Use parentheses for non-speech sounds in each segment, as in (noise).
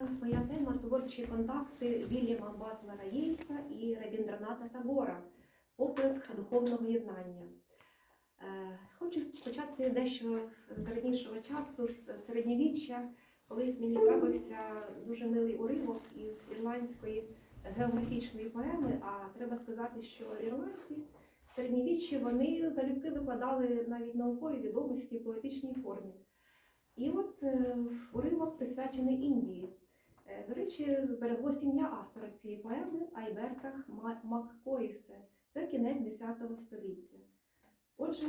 Моя тема творчі контакти Вільяма Батлера Єйца і Рабіндраната Тагора, поклик духовного єднання. Е, Хочу почати дещо з ранішого часу, з середньовіччя. Колись мені трапився дуже милий уривок із ірландської географічної поеми. А треба сказати, що ірландці в середньовіччі вони залюбки викладали навіть наукові відомості в поетичній формі. І от е, уривок присвячений Індії. Е, До речі, зберегло сім'я автора цієї поеми Айберта Маккоїсе. Це кінець X століття. Отже,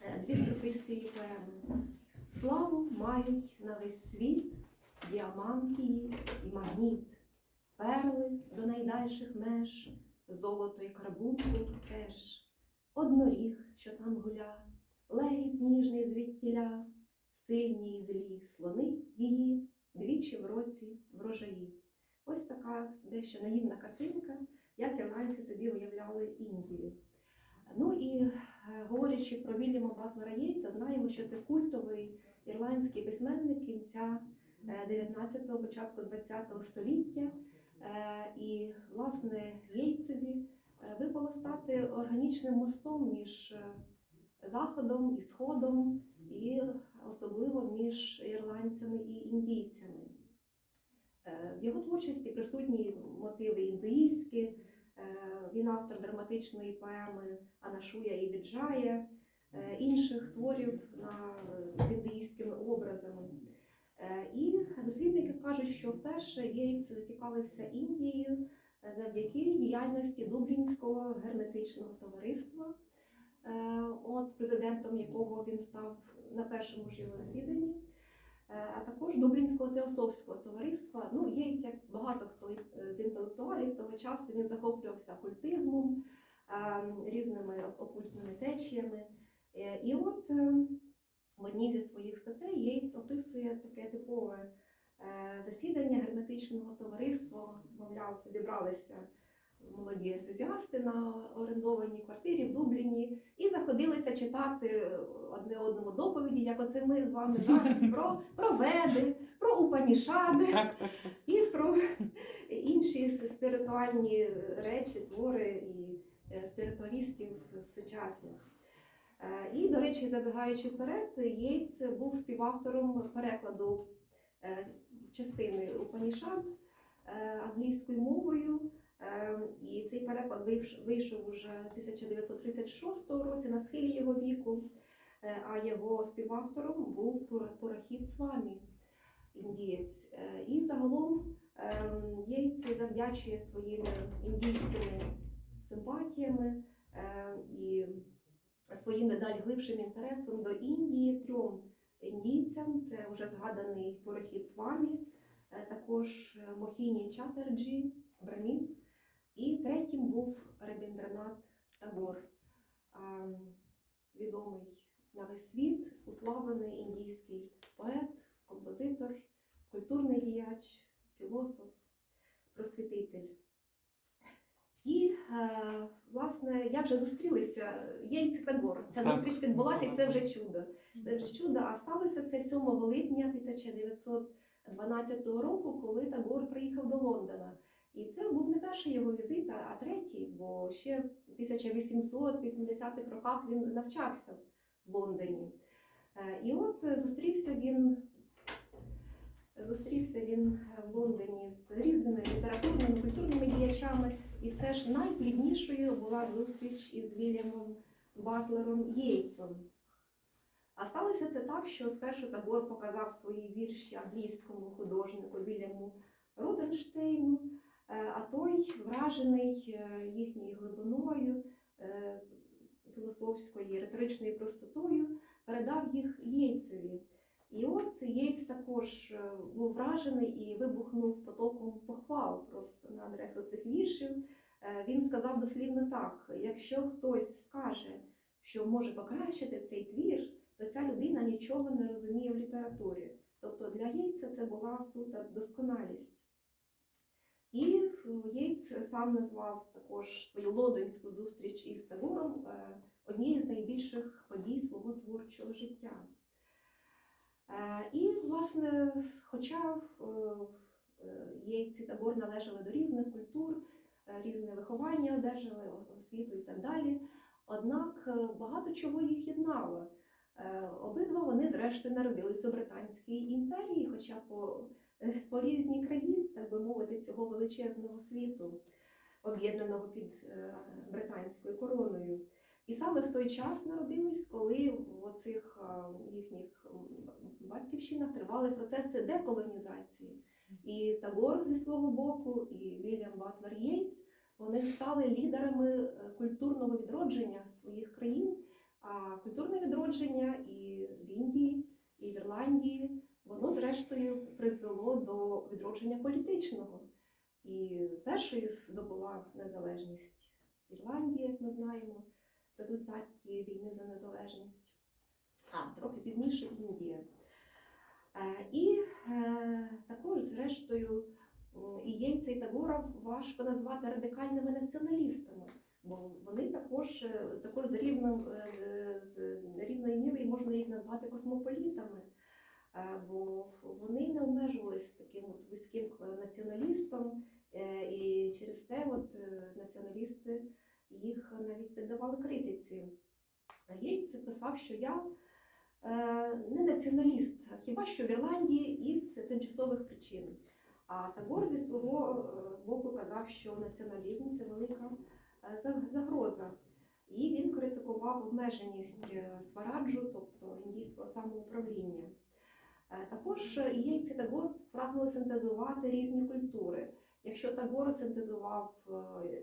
е, дві строфи з цієї поеми. Славу мають на весь світ діамантії і магніт, перли до найдальших меж, золото й карбунку теж, одноріг, що там гуля, легіт ніжний звідтіля, сильні й злі слони її двічі в році врожаї. Ось така дещо наївна картинка, як ірландці собі уявляли Індію. Ну і е, говорячи про Вільяма Батлера Єйца, знаємо, що це культовий ірландський письменник кінця 19-го, початку 20-го століття. Е, І, власне, Єйцеві е, випало стати органічним мостом між е, Заходом і Сходом, і особливо між ірландцями і індійцями. Е, В його творчості присутні мотиви індуїстські, е, він автор драматичної поеми Анашуя і Віджая, е, інших творів з індуїстськими образами. І дослідники кажуть, що вперше Єйц зацікавився Індією завдяки діяльності Дублінського герметичного товариства, от президентом якого він став на першому ж його засіданні. Е, а також Дублінського теософського товариства. Ну, є як багато хто е, з інтелектуалів того часу він захоплювався окультизмом, е, різними окультними течіями. Е, І от е, в одній зі своїх статей Єйц описує таке типове е, засідання герметичного товариства. Мовляв, зібралися молоді ентузіасти на орендованій квартирі в Дубліні і заходилися читати одне одному доповіді, як оце ми з вами зараз про, про веди, про упанішади і про інші спіритуальні речі, твори і е, спіритуалістів сучасних. Е, І, до речі, забігаючи вперед, Єйц був співавтором перекладу е, частини Упанішад англійською мовою. Е, І цей переклад вийш- вийшов уже 1936 році на схилі його віку, Е, а його співавтором був Пурахіт Свамі, індієць. Е, І загалом ем, Єйць завдячує своїми індійськими симпатіями е, і своїм дедалі глибшим інтересом до Індії трьом індійцям. Це вже згаданий Пурахіт Свамі, е, також Мохіні Чатерджі, Брамін. І третім був Рабіндранат Тагор, відомий на весь світ, уславлений індійський поет, композитор, культурний діяч, філософ, просвітитель. І, е, власне, як же зустрілися Єйць Тагор? Ця Так. зустріч відбулася, і це вже чудо. Це вже чудо. А сталося це 7 липня 1912 року, коли Тагор приїхав до Лондона. І це був не перший його візит, а третій, бо ще в 1880-х роках він навчався в Лондоні. Е, І от зустрівся він, зустрівся він в Лондоні з різними літературними, культурними діячами. І все ж найпліднішою була зустріч із Вільямом Батлером Єйцом. А сталося це так, що спершу Тагор показав свої вірші англійському художнику Вільяму Руденштейну, е, а той, вражений е, їхньою глибиною, е, філософською, риторичною простотою, передав їх Єйцеві. І от Єйц також е, був вражений і вибухнув потоком похвал просто на адресу цих віршів. Е, Він сказав дослівно так: якщо хтось скаже, що може покращити цей твір, то ця людина нічого не розуміє в літературі. Тобто для Єйця це була сута досконалість. І Єйц сам назвав також свою лондонську зустріч із Тагором е, однією з найбільших подій свого творчого життя. Е, І, власне, хоча е, е, Єйці та Гор належали до різних культур, різне виховання одержали, освіту і так далі, однак багато чого їх єднало. Обидва вони, зрештою, народилися у Британській імперії, хоча по, по різні країни, так би мовити, цього величезного світу, об'єднаного під е, британською короною. І саме в той час народились, коли в оцих е, їхніх батьківщинах тривали процеси деколонізації. І Тагор зі свого боку, і Вільям Батлер Єйтс вони стали лідерами е, культурного відродження своїх країн. А культурне відродження і в Індії, і в Ірландії, воно зрештою призвело до відродження політичного. І першою здобула незалежність Ірландія, як ми знаємо, в результаті війни за незалежність, а трохи пізніше Індія. Е, І е, також, зрештою, і Єйця і Тагора важко назвати радикальними націоналістами, бо вони також, е, також з, рівною мірою можна їх назвати космополітами, бо вони не обмежувалися таким от вузьким націоналістом, е, і через те от е, націоналісти їх навіть піддавали критиці. Єйц писав, що я е, не націоналіст, хіба що в Ірландії із тимчасових причин. А Тагор зі свого е, боку казав, що націоналізм це велика е, загроза. І він критикував обмеженість е, свараджу, тобто індійського самоуправління. Е, Також і Єйц і Тагор прагнули синтезувати різні культури. Якщо Тагор синтезував е,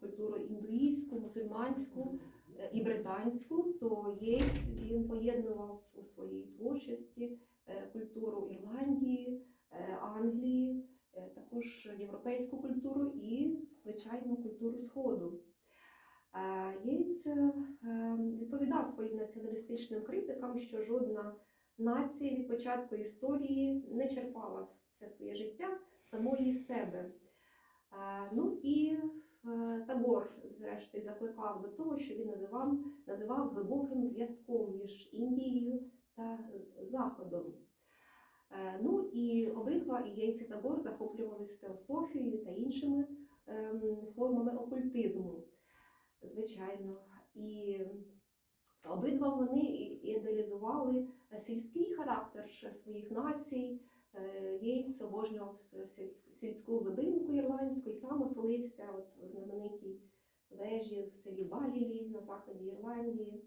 культуру індуїзьку, мусульманську е, і британську, то Єйц він поєднував у своїй творчості е, культуру Ірландії, е, Англії, е, також європейську культуру і, звичайно, культуру Сходу. Е, Єйц е, відповідав своїм націоналістичним критикам, що жодна нація від початку історії не черпала все своє життя самої себе. Ну і е, Тагор, зрештою, закликав до того, що він називав, називав глибоким зв'язком між Індією та Заходом. Е, Ну і обидва і Єйц і Тагор захоплювалися теософією та іншими ем, формами окультизму, звичайно. І обидва вони ідеалізували сільський характер своїх націй. Е, Єйц обожнював сільську глибинку ірландську і сам оселився от в знаменитій вежі в селі Балілі на заході Ірландії.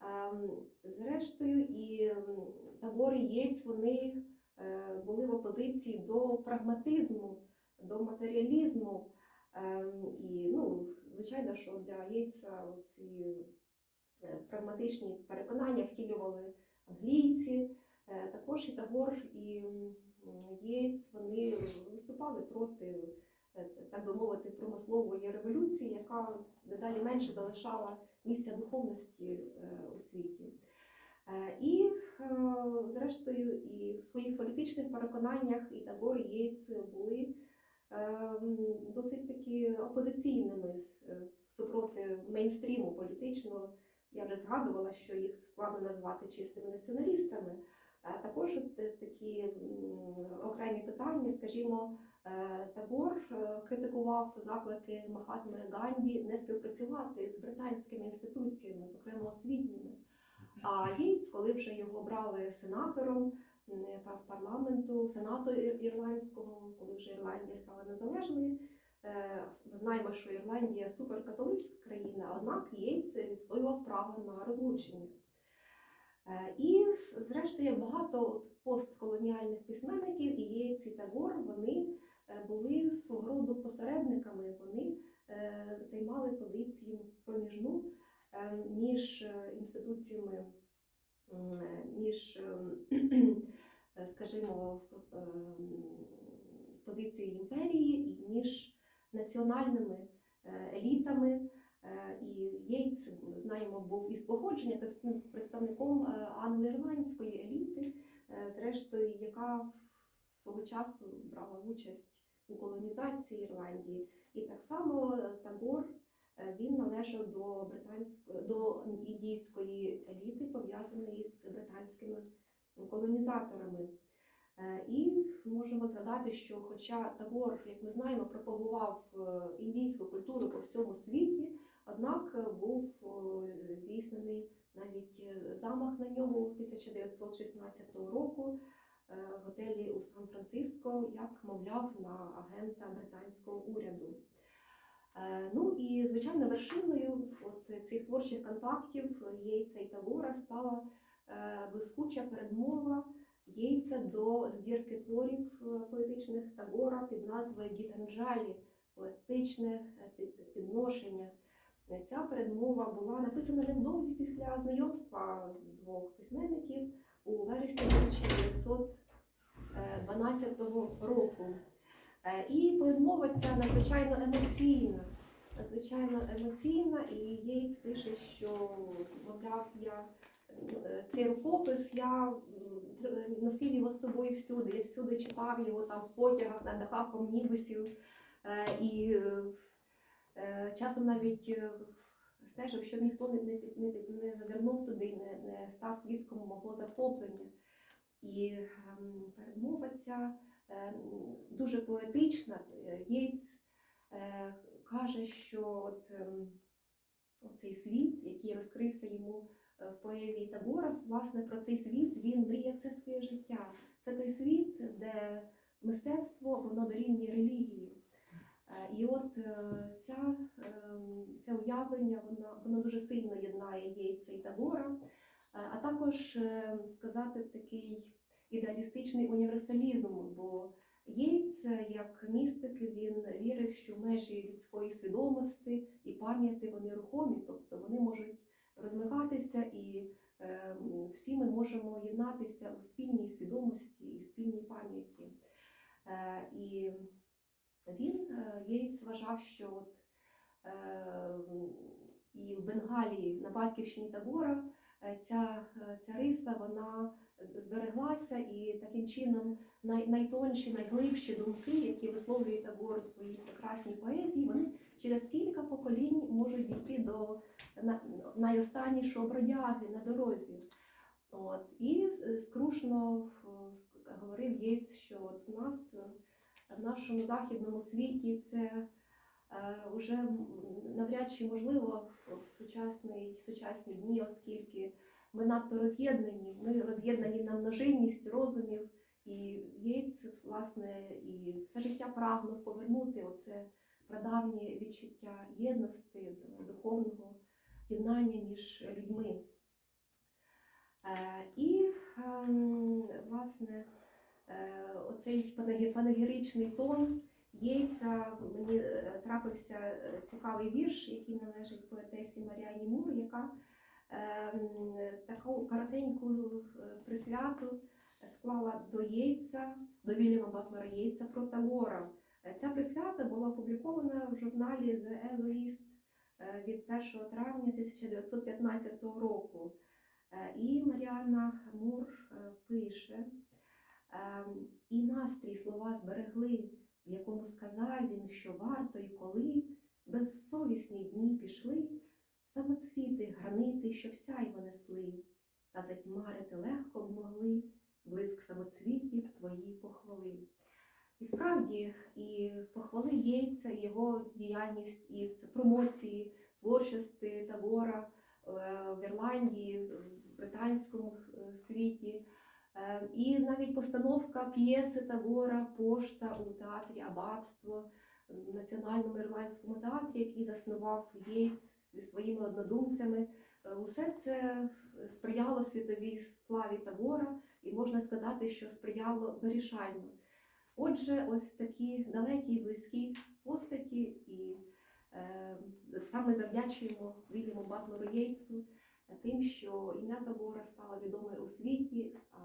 Ем, Зрештою, і м, Тавор і Єйц вони е, були в опозиції до прагматизму, до матеріалізму. Ем, І, ну, звичайно, що для Єйца ці прагматичні переконання втілювали англійці. Е, Також і Тагор, і Єйц вони виступали проти, е, так би мовити, промислової революції, яка дедалі менше залишала місця духовності е, у світі. Е, І, е, зрештою, і в своїх політичних переконаннях і Тагор, і Єйц були е, досить таки опозиційними е, супроти мейнстріму політичного. Я вже згадувала, що їх складно назвати чистими націоналістами. Також е, такі окремі питання, скажімо, е, Тагор е, критикував заклики Махатми Ганді не співпрацювати з британськими інституціями, зокрема освітніми. А Єйц, коли вже його обрали сенатором парламенту, сенату ірландського, коли вже Ірландія стала незалежною. знаємо, що Ірландія суперкатолицька країна, однак Єйц відстоював право на розлучення. Е, І зрештою багато постколоніальних письменників і Єйц і Тагор вони е, були свого роду посередниками. Вони е, займали позицію проміжну між інституціями, між, ем, (clears throat) скажімо, позицією імперії і між національними елітами. Е, І Єйц, знаємо, був із походження представником е, англо-ірландської еліти, е, зрештою, яка свого часу брала участь у колонізації Ірландії. І так само Тагор він належав до британської до індійської еліти, пов'язаної з британськими колонізаторами. І можемо згадати, що хоча Тавор, як ми знаємо, пропагував індійську культуру по всьому світі, однак е, був е, здійснений навіть е, замах на нього 1916 року в готелі у Сан-Франциско, як мовляв на агента британського уряду. Ну і звичайно, вершиною от цих творчих контактів Єйця і Тавора стала блискуча передмова Єйця до збірки творів поетичних Тагора під назвою Гітанджалі поетичне підношення. Е, Ця передмова була написана невдовзі після знайомства двох письменників у вересні 1912 року. Е, І передмова ця надзвичайно емоційна. Надзвичайно емоційна, і Єйц пише, що мовляв, я е, цей рукопис я носив його з собою всюди. Я всюди читав його там в потягах, на дахах омнібусів. Е, І е, е, часом навіть е, стежив, щоб ніхто не, не, не, не завернув туди, не, не став свідком мого захоплення. І ем, передмова ця е, дуже поетична. Е, Єйц е, каже, що от, ем, цей світ, який розкрився йому е, в поезії Табора, власне, про цей світ він мріє все своє життя. Це той світ, де мистецтво воно дорівнює релігії. Е, І от е, ця, це уявлення, воно, воно дуже сильно єднає Єйця і Табора, Е, а також сказати такий ідеалістичний універсалізм, бо Єйц, як містик, він вірив, що межі людської свідомості і пам'яті вони рухомі, тобто вони можуть розмиватися, і всі ми можемо єднатися у спільній свідомості і спільній пам'яті. І він, е, Єйц, вважав, що от, е, і в Бенгалії на батьківщині Табора е, ця, е, ця риса вона збереглася і таким чином най, найтонші, найглибші думки, які висловлює Табор у своїй прекрасній поезії, вони через кілька поколінь можуть дійти до на, найостаннішого бродяги на дорозі. От. І скрушно говорив Єць, що от у нас в нашому західному світі це е, вже навряд чи можливо в, сучасний, сучасні дні, оскільки ми надто роз'єднані. Ми роз'єднані на множинність розумів, і Єйц, власне, і все життя прагнув повернути оце прадавнє відчуття єдності, духовного єднання між людьми. Е, І, ем, власне, е, оцей панегі- панегіричний тон Єйця мені е, трапився е, цікавий вірш, який належить поетесі Маріані Мур, яка таку коротеньку е, присвяту склала до Єйця, до Вільяма Батлера Єйця про Тавора. Е, Ця присвята була опублікована в журналі The Egoist е, від 1 травня 1915 року. Е, І Маріана Мур е, пише, і настрій слова зберегли, в якому сказав він, що варто і коли безсовісні дні пішли, самоцвіти гранити, що сяйво несли, та затьмарити легко б могли блиск самоцвітів твої похвали. І справді, і похвали Єйця, і його діяльність із промоції творчості Тавора е, в Ірландії, в британському е, світі. Е, І навіть постановка п'єси Тавора Пошта у театрі Аббатство в Національному ірландському театрі, який заснував Єйц зі своїми однодумцями. Е, Усе це сприяло світовій славі Тавора, і можна сказати, що сприяло вирішально. Отже, ось такі далекі і близькі постаті, і е, саме завдячуємо Вільяму Батлеру Єйцу тим, що ім'я Табора стало відоме у світі, а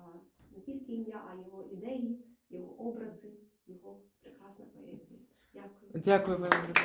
не тільки ім'я, а його ідеї, його образи, його прекрасна поезія. Дякую. Дякую, Валерія.